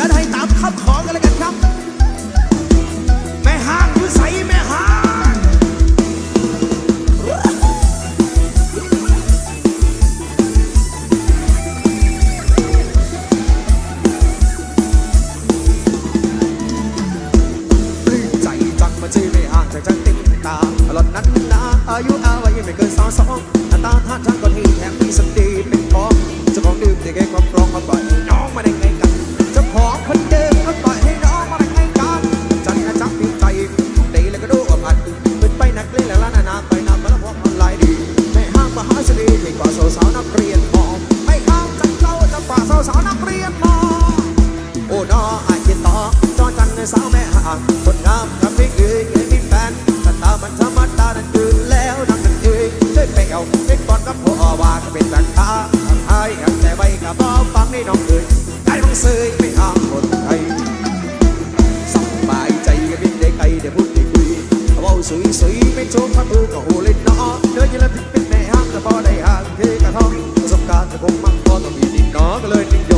ฉันให้ตามคำของกันเลยกันครับ แม่ห้างคือใสแม่ห้างอแม่ฮ้างจากจังติดตาตลอดนั้นนาอายุอาวัยไม่เกินสองสองตาท่าทางก็ที่แถมมีสติเป็นพอจะของดื่มจะแก้ความร้องความบ่อ กับบ่ฟังได้น้องเอ๋ยไอ้น้องเสยไม่ห้ามคนไทยสบายใจกับมิตได้ไกลได้พูดได้คุยเว้าสวยสวยไม่ชมพักเออก็โหเล่นเนาะเดินยืนแล้วถึเป็นแม่ห้ามแต่พอได้ห่างเทกระท้องประสบการณ์จะคงมั่งพอต้องมีนิดน้อก็เลยนิยม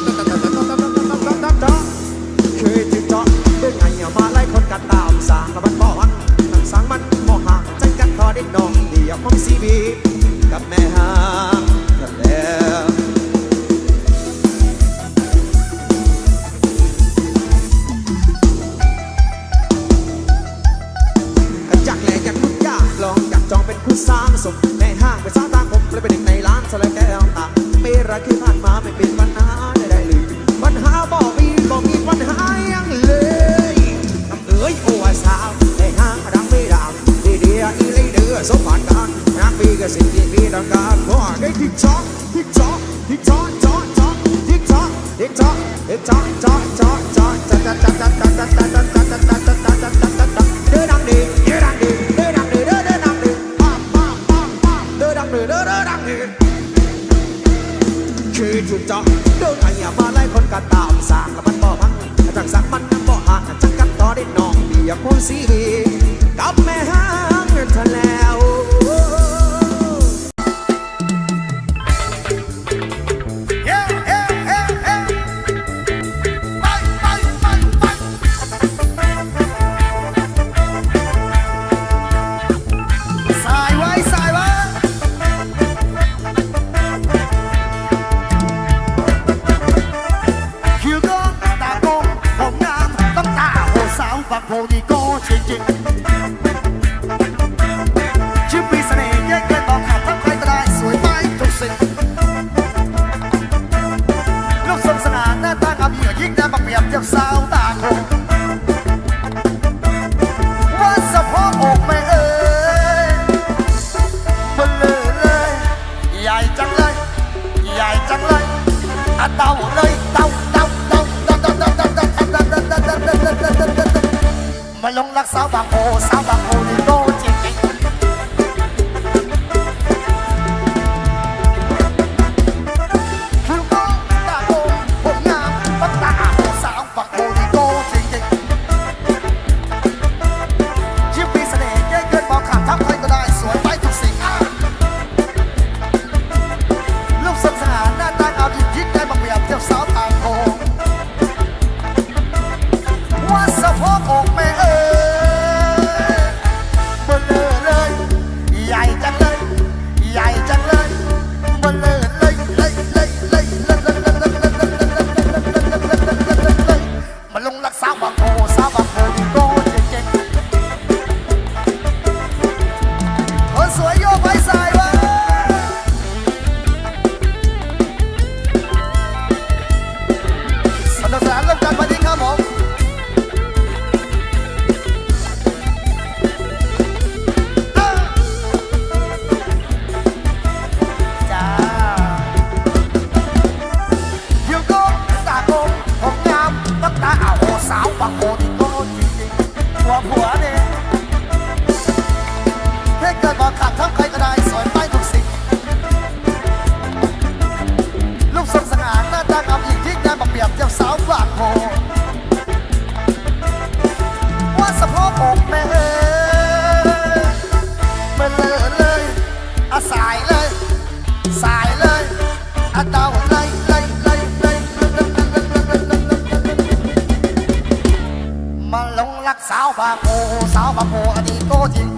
ผู้สร้างสมในห้างไปสร้างตามผมเลยไป็นหนึ่งในร้านสลายแก้วตาเมรักที่ผ่านมาไม่เป็นปัญหาได้ได้เลยปัญหาบอกมีบอกมีปัญหายังเลยทำเอ้ยโอ้สาวในห้างดังไม่ดังดีเดียอีเลยเดือสมผ่านกันนักบีกับสิ่งที่มีดังกันเพราะได้ทิกช็อกทิกช็อกทิกช็อกช็อกช็อกทิกช็อกทิกช็อกทิกช็อกช็อกช็อกช็อกช็อกช็อกช็อกช็อกช็อกช็อกช็อก คือจุดจอโดนไอ้ยามาไล่คนก็ตามสางกับมันบ่พังจังสักมันบ่ห่างจังกันต่อได้นองเบียร์คนสี ลงรักสาวบางโพสาวบางโพนี่โด บักโฮซาบักโฮ โอสาวบะโพอดีโกจริง